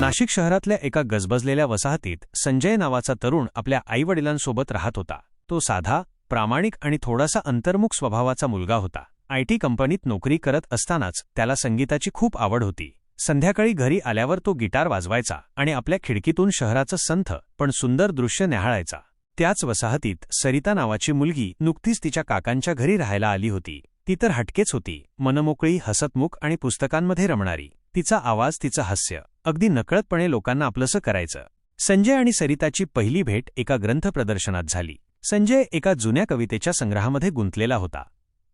नाशिक शहरातल्या एका गजबजलेल्या वसाहतीत संजय नावाचा तरुण आपल्या आईवडिलांसोबत राहत होता. तो साधा प्रामाणिक आणि थोडासा अंतर्मुख स्वभावाचा मुलगा होता. आयटी कंपनीत नोकरी करत असतानाच त्याला संगीताची खूप आवड होती. संध्याकाळी घरी आल्यावर तो गिटार वाजवायचा आणि आपल्या खिडकीतून शहराचं संथ पण सुंदर दृश्य न्याहाळायचा. त्याच वसाहतीत सरिता नावाची मुलगी नुकतीच तिच्या काकांच्या घरी राहायला आली होती. ती तर हटकेच होती मनमोकळी हसतमुख आणि पुस्तकांमध्ये रमणारी. तिचा आवाज तिचं हास्य अगदी नकळतपणे लोकांना आपलंसं करायचं. संजय आणि सरिताची पहिली भेट एका ग्रंथ प्रदर्शनात झाली. संजय एका जुन्या कवितेच्या संग्रहामध्ये गुंतलेला होता.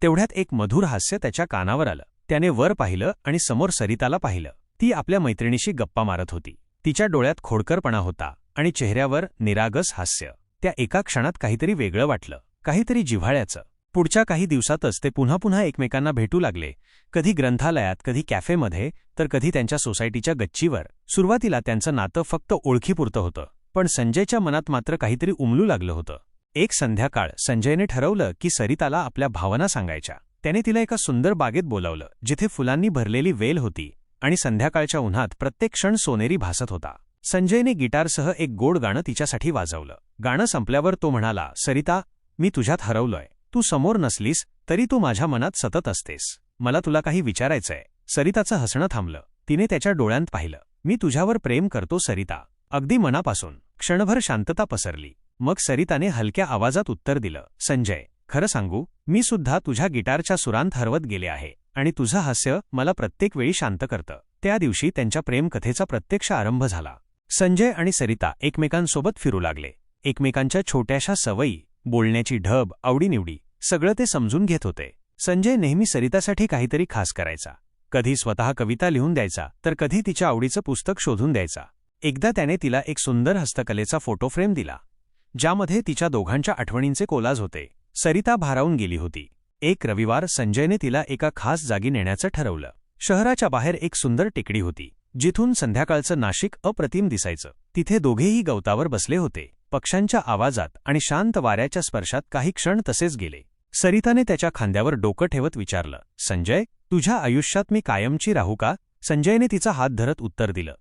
तेवढ्यात एक मधुर हास्य त्याच्या कानावर आलं. त्याने वर पाहिलं आणि समोर सरिताला पाहिलं. ती आपल्या मैत्रिणीशी गप्पा मारत होती. तिच्या डोळ्यात खोडकरपणा होता आणि चेहऱ्यावर निरागस हास्य. त्या एका क्षणात काहीतरी वेगळं वाटलं. काहीतरी जिव्हाळ्याचं. पुढच्या काही दिवसातच ते पुन्हा पुन्हा एकमेकांना भेटू लागले. कधी ग्रंथालयात कधी कॅफेमध्ये तर कधी त्यांच्या सोसायटीच्या गच्चीवर. सुरुवातीला त्यांचं नातं फक्त ओळखीपुरतं होतं. पण संजयच्या मनात मात्र काहीतरी उमलू लागलं होतं. एक संध्याकाळ संजयने ठरवलं की सरिताला आपल्या भावना सांगायच्या. त्याने तिला एका सुंदर बागेत बोलावलं जिथे फुलांनी भरलेली वेल होती आणि संध्याकाळच्या उन्हात प्रत्येक क्षण सोनेरी भासत होता. संजयने गिटारसह एक गोड गाणं तिच्यासाठी वाजवलं. गाणं संपल्यावर तो म्हणाला सरिता मी तुझ्यात हरवलोय. तू समोर नसलीस तरी तू माझ्या मनात सतत असतेस. मला तुला काही विचारायचंय. सरिताचं हसणं थांबलं. तिने त्याच्या डोळ्यांत पाहिलं. मी तुझ्यावर प्रेम करतो सरिता. अगदी मनापासून. क्षणभर शांतता पसरली. मग सरिताने हलक्या आवाजात उत्तर दिलं. संजय खरं सांगू मी सुद्धा तुझ्या गिटारच्या सुरांत हरवत गेले आहे. आणि तुझं हास्य मला प्रत्येक वेळी शांत करतं. त्या दिवशी त्यांच्या प्रेमकथेचा प्रत्यक्ष आरंभ झाला. संजय आणि सरिता एकमेकांसोबत फिरू लागले. एकमेकांच्या छोट्याशा सवयी बोलण्याची ढब आवडीनिवडी. सगळं ते समजून घेत होते. संजय नेहमी सरितासाठी काहीतरी खास करायचा. कधी स्वतः कविता लिहून द्यायचा तर कधी तिच्या आवडीचं पुस्तक शोधून द्यायचा. एकदा त्याने तिला एक सुंदर हस्तकलेचा फोटो फ्रेम दिला ज्यामध्ये तिच्या दोघांच्या आठवणींचे कोलाज होते. सरिता भारावून गेली होती. एक रविवार संजयने तिला एका खास जागी नेण्याचं ठरवलं. शहराच्या बाहेर एक सुंदर टेकडी होती जिथून संध्याकाळचं नाशिक अप्रतिम दिसायचं. तिथे दोघेही गवतावर बसले होते. पक्ष्यांच्या आवाजात आणि शांत वाऱ्याच्या स्पर्शात काही क्षण तसेच गेले. सरिताने त्याच्या खांद्यावर डोकं ठेवत विचारलं संजय तुझ्या आयुष्यात मी कायमची राहू का? संजयने तिचा हात धरत उत्तर दिलं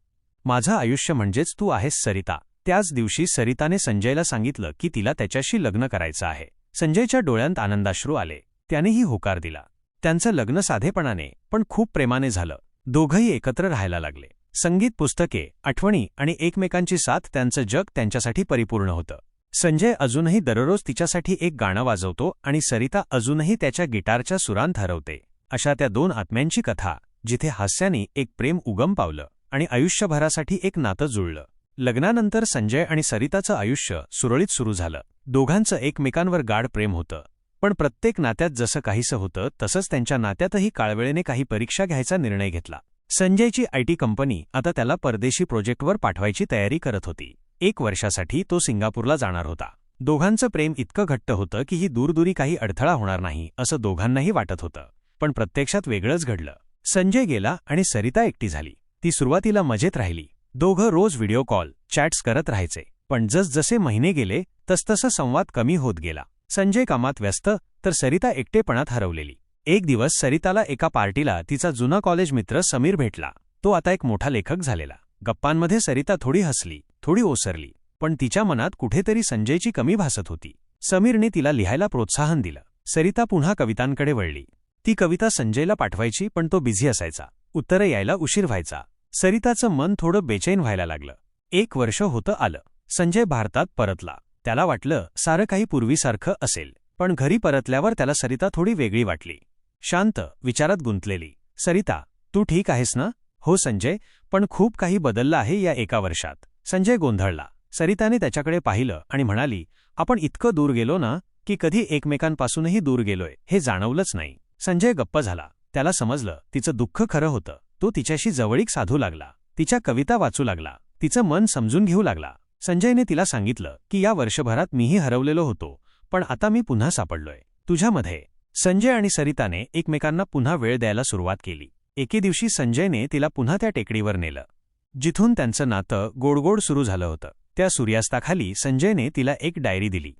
माझं आयुष्य म्हणजेच तू आहेस सरिता. त्याच दिवशी सरिताने संजयला सांगितलं की तिला त्याच्याशी लग्न करायचं आहे. संजयच्या डोळ्यांत आनंदाश्रू आले. त्यानेही होकार दिला. त्यांचं लग्न साधेपणाने पण खूप प्रेमाने झालं. दोघंही एकत्र राहायला लागले. संगीत पुस्तके आठवणी आणि एकमेकांची साथ त्यांचं जग त्यांच्यासाठी परिपूर्ण होतं. संजय अजूनही दररोज तिच्यासाठी एक गाणं वाजवतो आणि सरिता अजूनही त्याच्या गिटारच्या सुरांत हरवते. अशा त्या दोन आत्म्यांची कथा जिथे हास्याने एक प्रेम उगम पावलं आणि आयुष्यभरासाठी एक नातं जुळलं. लग्नानंतर संजय आणि सरिताचं आयुष्य सुरळीत सुरू झालं. दोघांचं एकमेकांवर गाढ प्रेम होतं. पण प्रत्येक नात्यात जसं काहीसं होतं तसंच त्यांच्या नात्यातही काळवेळेने काही परीक्षा घ्यायचा निर्णय घेतला. संजयची आयटी कंपनी आता त्याला परदेशी प्रोजेक्टवर पाठवायची तयारी करत होती. एक वर्षासाठी तो सिंगापूरला जाणार होता. दोघांचं प्रेम इतकं घट्ट होतं की ही दूरदुरी काही अडथळा होणार नाही असं दोघांनाही वाटत होतं. पण प्रत्यक्षात वेगळंच घडलं. संजय गेला आणि सरिता एकटी झाली. ती सुरुवातीला मजेत राहिली. दोघं रोज व्हिडिओ कॉल चॅट्स करत राहायचे. पण जसजसे महिने गेले तसतसं संवाद कमी होत गेला. संजय कामात व्यस्त तर सरिता एकटेपणात हरवलेली. एक दिवस सरिताला एका पार्टीला तिचा जुना कॉलेज मित्र समीर भेटला. तो आता एक मोठा लेखक झालेला. गप्पांमध्ये सरिता थोडी हसली. थोडी ओसरली पण तिच्या मनात कुठेतरी संजयची कमी भासत होती. समीरने तिला लिहायला प्रोत्साहन दिलं. सरिता पुन्हा कवितांकडे वळली. ती कविता संजयला पाठवायची पण तो बिझी असायचा. उत्तरं यायला उशीर व्हायचा. सरिताचं मन थोडं बेचैन व्हायला लागलं. एक वर्ष होतं आलं. संजय भारतात परतला. त्याला वाटलं सारं काही पूर्वीसारखं असेल पण घरी परतल्यावर त्याला सरिता थोडी वेगळी वाटली. शांत विचारात गुंतलेली. सरिता तू ठीक आहेस ना? हो संजय पण खूप काही बदललं आहे या एका वर्षात. संजय गोंधळला. सरिताने त्याच्याकडे पाहिलं आणि म्हणाली आपण इतकं दूर गेलो ना की कधी एकमेकांपासूनही दूर गेलोय हे जाणवलंच नाही. संजय गप्प झाला. त्याला समजलं तिचं दुःख खरं होतं. तो तिच्याशी जवळीक साधू लागला. तिच्या कविता वाचू लागला. तिचं मन समजून घेऊ लागला. संजयने तिला सांगितलं की या वर्षभरात मीही हरवलेलो होतो पण आता मी पुन्हा सापडलोय. तुझ्यामध्ये. संजय आणि सरिताने एकमेकांना पुन्हा वेळ द्यायला सुरुवात केली. एके दिवशी संजयने तिला पुन्हा त्या टेकडीवर नेलं. जिथून त्यांचं नातं गोडगोड सुरू झालं होतं. त्या सूर्यास्ताखाली संजयने तिला एक डायरी दिली.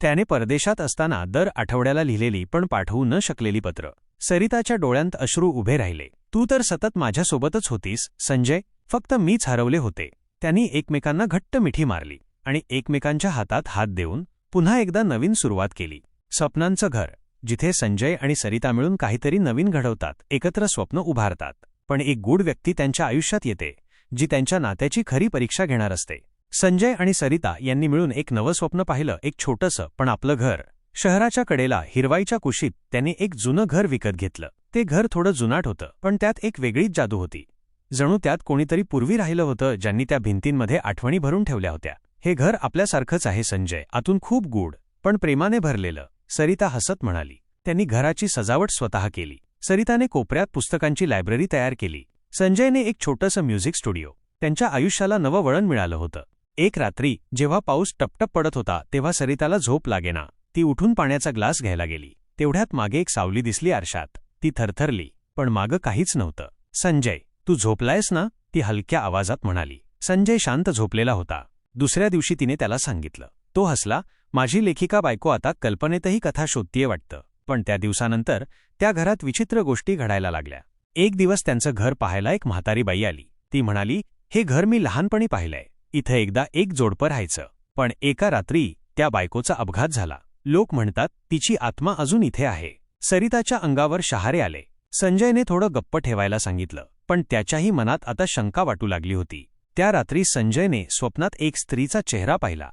त्याने परदेशात असताना दर आठवड्याला लिहिलेली पण पाठवू न शकलेली पत्र. सरिताच्या डोळ्यांत अश्रू उभे राहिले. तू तर सतत माझ्यासोबतच होतीस संजय. फक्त मीच हरवले होते. त्यांनी एकमेकांना घट्ट मिठी मारली आणि एकमेकांच्या हातात हात देऊन पुन्हा एकदा नवीन सुरुवात केली. स्वप्नांचं घर जिथे संजय आणि सरिता मिळून काहीतरी नवीन घडवतात एकत्र स्वप्न उभारतात. पण एक गूढ व्यक्ती त्यांच्या आयुष्यात येते. जी त्यांच्या नात्याची खरी परीक्षा घेणार असते. संजय आणि सरिता यांनी मिळून एक नवं स्वप्न पाहिलं एक छोटंसं पण आपलं घर. शहराच्या कडेला हिरवाईच्या कुशीत त्यांनी एक जुनं घर विकत घेतलं. ते घर थोडं जुनाट होतं पण त्यात एक वेगळीच जादू होती. जणू त्यात कोणीतरी पूर्वी राहिलं होतं ज्यांनी त्या भिंतींमध्ये आठवणी भरून ठेवल्या होत्या. हे घर आपल्यासारखंच आहे संजय. आतून खूप गूढ पण प्रेमाने भरलेलं. सरिता हसत म्हणाली. त्यांनी घराची सजावट स्वतः केली. सरिताने कोपऱ्यात पुस्तकांची लायब्ररी तयार केली. संजयने एक छोटंसं म्युझिक स्टुडिओ. त्यांच्या आयुष्याला नवं वळण मिळालं होतं. एक रात्री जेव्हा पाऊस टपटप पडत होता तेव्हा सरिताला झोप लागेना. ती उठून पाण्याचा ग्लास घ्यायला गेली. तेवढ्यात मागे एक सावली दिसली आरशात. ती थरथरली पण मागं काहीच नव्हतं. संजय तू झोपलायस ना? ती हलक्या आवाजात म्हणाली. संजय शांत झोपलेला होता. दुसऱ्या दिवशी तिने त्याला सांगितलं. तो हसला माझी लेखिका बायको आता कल्पनेतही कथा शोधतीये वाटतं. पण त्या दिवसानंतर त्या घरात विचित्र गोष्टी घडायला लागल्या. एक दिवस त्यांचं घर पाहायला एक म्हातारी बाई आली. ती म्हणाली हे घर मी लहानपणी पाहिलंय. इथं एकदा एक जोडपं राहायचं. पण एका रात्री त्या बायकोचा अपघात झाला. लोक म्हणतात तिची आत्मा अजून इथे आहे. सरिताच्या अंगावर शहारे आले. संजयने थोडं गप्प ठेवायला सांगितलं पण त्याच्याही मनात आता शंका वाटू लागली होती. त्या रात्री संजयने स्वप्नात एक स्त्रीचा चेहरा पाहिला.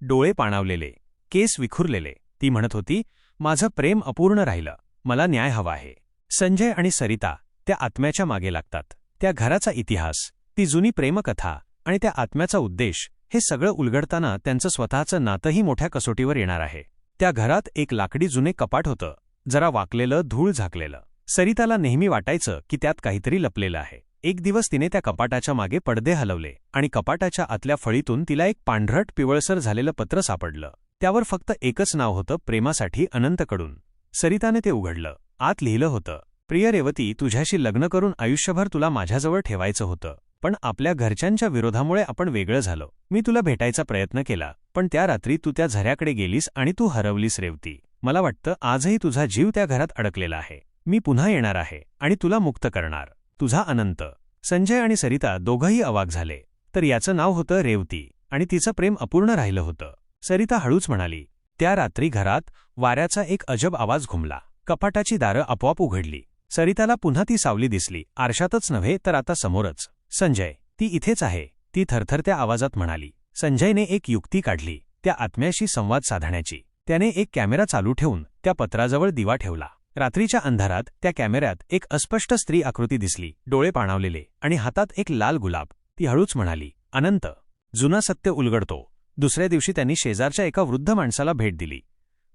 डोळे पाणावलेले केस विखुरलेले. ती म्हणत होती माझं प्रेम अपूर्ण राहिलं. मला न्याय हवा आहे. संजय आणि सरिता त्या आत्म्याच्या मागे लागतात. त्या घराचा इतिहास ती जुनी प्रेमकथा आणि त्या आत्म्याचा उद्देश हे सगळं उलगडताना त्यांचं स्वतःचं नातंही मोठ्या कसोटीवर येणार आहे. त्या घरात एक लाकडी जुने कपाट होतं जरा वाकलेलं धूळ झाकलेलं. सरिताला नेहमी वाटायचं की त्यात काहीतरी लपलेलं आहे. एक दिवस तिने त्या कपाटाच्या मागे पडदे हलवले आणि कपाटाच्या आतल्या फळीतून तिला एक पांढरट पिवळसर झालेलं पत्र सापडलं. त्यावर फक्त एकच नाव होतं प्रेमासाठी अनंतकडून. सरिताने ते उघडलं. आत लिहिलं होतं प्रिय रेवती तुझ्याशी लग्न करून आयुष्यभर तुला माझ्याजवळ ठेवायचं होतं पण आपल्या घरच्यांच्या विरोधामुळे आपण वेगळं झालो. मी तुला भेटायचा प्रयत्न केला पण त्या रात्री तू त्या झऱ्याकडे गेलीस आणि तू हरवलीस रेवती. मला वाटतं आजही तुझा जीव त्या घरात अडकलेला आहे. मी पुन्हा येणार आहे आणि तुला मुक्त करणार. तुझा अनंत. संजय आणि सरिता दोघंही अवाक झाले. तर याचं नाव होतं रेवती आणि तिचं प्रेम अपूर्ण राहिलं होतं. सरिता हळूच म्हणाली त्या रात्री घरात वाऱ्याचा एक अजब आवाज घुमला. कपाटाची दारं आपोआप उघडली. सरिताला पुन्हा ती सावली दिसली. आरशातच नव्हे तर आता समोरच. संजय ती इथेच आहे. ती थरथरत्या आवाजात म्हणाली. संजयने एक युक्ती काढली त्या आत्म्याशी संवाद साधण्याची. त्याने एक कॅमेरा चालू ठेवून त्या पत्राजवळ दिवा ठेवला. रात्रीच्या अंधारात त्या कॅमेऱ्यात एक अस्पष्ट स्त्री आकृती दिसली. डोळे पाणावलेले आणि हातात एक लाल गुलाब. ती हळूच म्हणाली अनंत जुना सत्य उलगडतो. दुसऱ्या दिवशी त्यांनी शेजारच्या एका वृद्ध माणसाला भेट दिली.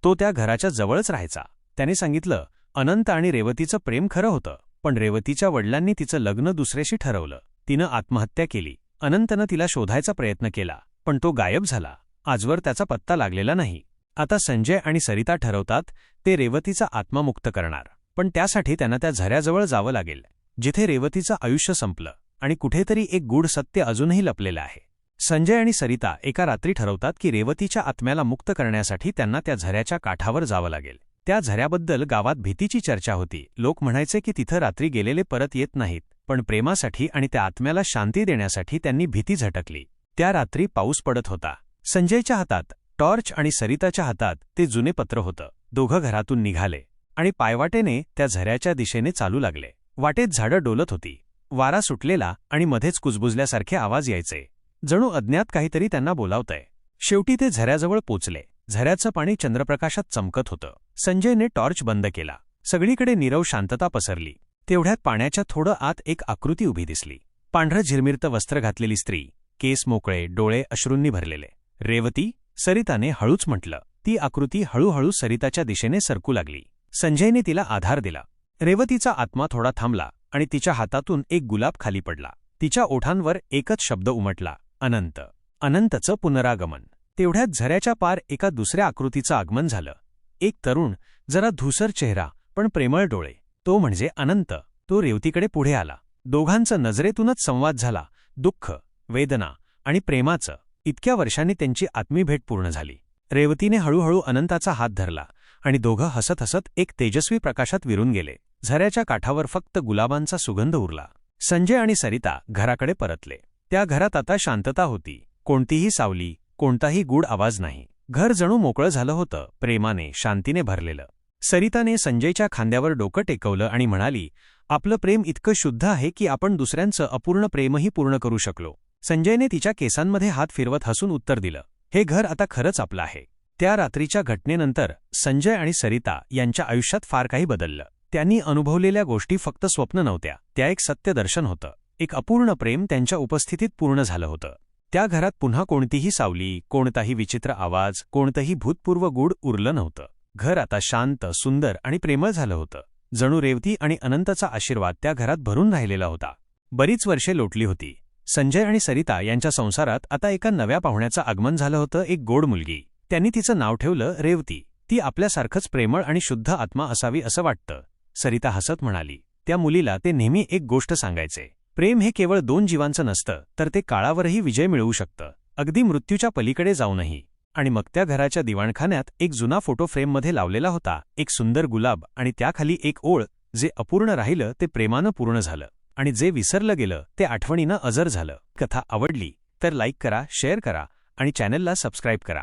तो त्या घराच्या जवळच राहायचा. त्याने सांगितलं अनंत आणि रेवतीचं प्रेम खरं होतं पण रेवतीच्या वडिलांनी तिचं लग्न दुसऱ्याशी ठरवलं. तिनं आत्महत्या केली. अनंतनं तिला शोधायचा प्रयत्न केला पण तो गायब झाला. आजवर त्याचा पत्ता लागलेला नाही. आता संजय आणि सरिता ठरवतात ते रेवतीचा आत्मा मुक्त करणार. पण त्यासाठी त्यांना त्या झऱ्याजवळ जावं लागेल जिथे रेवतीचं आयुष्य संपलं आणि कुठेतरी एक गूढ सत्य अजूनही लपलेलं आहे. संजय आणि सरिता एका रात्री ठरवतात की रेवतीच्या आत्म्याला मुक्त करण्यासाठी त्यांना त्या झऱ्याच्या काठावर जावं लागेल. त्या झऱ्याबद्दल गावात भीतीची चर्चा होती. लोक म्हणायचे की तिथं रात्री गेलेले परत येत नाहीत पण प्रेमासाठी आणि त्या आत्म्याला शांती देण्यासाठी त्यांनी भीती झटकली. त्या रात्री पाऊस पडत होता. संजयच्या हातात टॉर्च आणि सरिताच्या हातात ते जुने पत्र होतं. दोघं घरातून निघाले. आणि पायवाटेने त्या झऱ्याच्या दिशेने चालू लागले. वाटेत झाडं डोलत होती. वारा सुटलेला आणि मध्येच कुजबुजल्यासारखे आवाज यायचे. जणू अज्ञात काहीतरी त्यांना बोलावतंय. शेवटी ते झऱ्याजवळ पोचले. झऱ्याचं पाणी चंद्रप्रकाशात चमकत होतं. संजयने टॉर्च बंद केला. सगळीकडे नीरव शांतता पसरली. तेवढ्यात पाण्याच्या थोडं आत एक आकृती उभी दिसली. पांढरं झिरमिरतं वस्त्र घातलेली स्त्री केस मोकळे डोळे अश्रूंनी भरलेले. रेवती सरिताने हळूच म्हटलं. ती आकृती हळूहळू सरिताच्या दिशेने सरकू लागली. संजयने तिला आधार दिला. रेवतीचा आत्मा थोडा थांबला आणि तिच्या हातातून एक गुलाब खाली पडला. तिच्या ओठांवर एकच शब्द उमटला. अनंत. अनंतचं पुनरागमन. तेवढ्यात झऱ्याच्या पार एका दुसऱ्या आकृतीचं आगमन झालं. एक तरुण जरा धुसर चेहरा पण प्रेमळ डोळे. तो म्हणजे अनंत. तो रेवतीकडे पुढे आला. दोघांचं नजरेतूनच संवाद झाला. दुःख वेदना आणि प्रेमाचं. इतक्या वर्षांनी त्यांची आत्मीभेट पूर्ण झाली. रेवतीने हळूहळू अनंताचा हात धरला आणि दोघं हसत हसत एक तेजस्वी प्रकाशात विरून गेले. झऱ्याच्या काठावर फक्त गुलाबांचा सुगंध उरला. संजय आणि सरिता घराकडे परतले. त्या घरात आता शांतता होती. कोणतीही सावली कोणताही गूढ आवाज नाही. घर जणू मोकळं झालं होतं प्रेमाने शांतीने भरलेलं. सरिताने संजयच्या खांद्यावर डोकं टेकवलं आणि म्हणाली आपलं प्रेम इतकं शुद्ध आहे की आपण दुसऱ्यांचं अपूर्ण प्रेमही पूर्ण करू शकलो. संजयने तिच्या केसांमध्ये हात फिरवत हसून उत्तर दिलं हे घर आता खरंच आपलं आहे. त्या रात्रीच्या घटनेनंतर संजय आणि सरिता यांच्या आयुष्यात फार काही बदललं. त्यांनी अनुभवलेल्या गोष्टी फक्त स्वप्न नव्हत्या त्या एक सत्यदर्शन होतं. एक अपूर्ण प्रेम त्यांच्या उपस्थितीत पूर्ण झालं होतं. त्या घरात पुन्हा कोणतीही सावली कोणताही विचित्र आवाज कोणतंही भूतपूर्व गूढ उरलं नव्हतं. घर आता शांत सुंदर आणि प्रेमळ झालं होतं. जणू रेवती आणि अनंतचा आशीर्वाद त्या घरात भरून राहिलेला होता. बरीच वर्षे लोटली होती. संजय आणि सरिता यांच्या संसारात आता एका नव्या पाहुण्याचं आगमन झालं होतं एक गोड मुलगी. त्यांनी तिचं नाव ठेवलं रेवती. ती आपल्यासारखंच प्रेमळ आणि शुद्ध आत्मा असावी असं वाटतं. सरिता हसत म्हणाली. त्या मुलीला ते नेहमी एक गोष्ट सांगायचे. प्रेम हे केवळ दोन जीवांचं नसतं तर ते काळावरही विजय मिळवू शकतं. अगदी मृत्यूच्या पलीकडे जाऊनही. आणि मग त्या घराच्या दिवाणखान्यात एक जुना फोटो फ्रेममध्ये लावलेला होता एक सुंदर गुलाब आणि त्याखाली एक ओळ जे अपूर्ण राहिलं ते प्रेमानं पूर्ण झालं. आणि जे विसरलं गेलं ते आठवणीनं अजर झालं. कथा आवडली तर लाईक करा शेअर करा आणि चॅनलला सबस्क्राईब करा.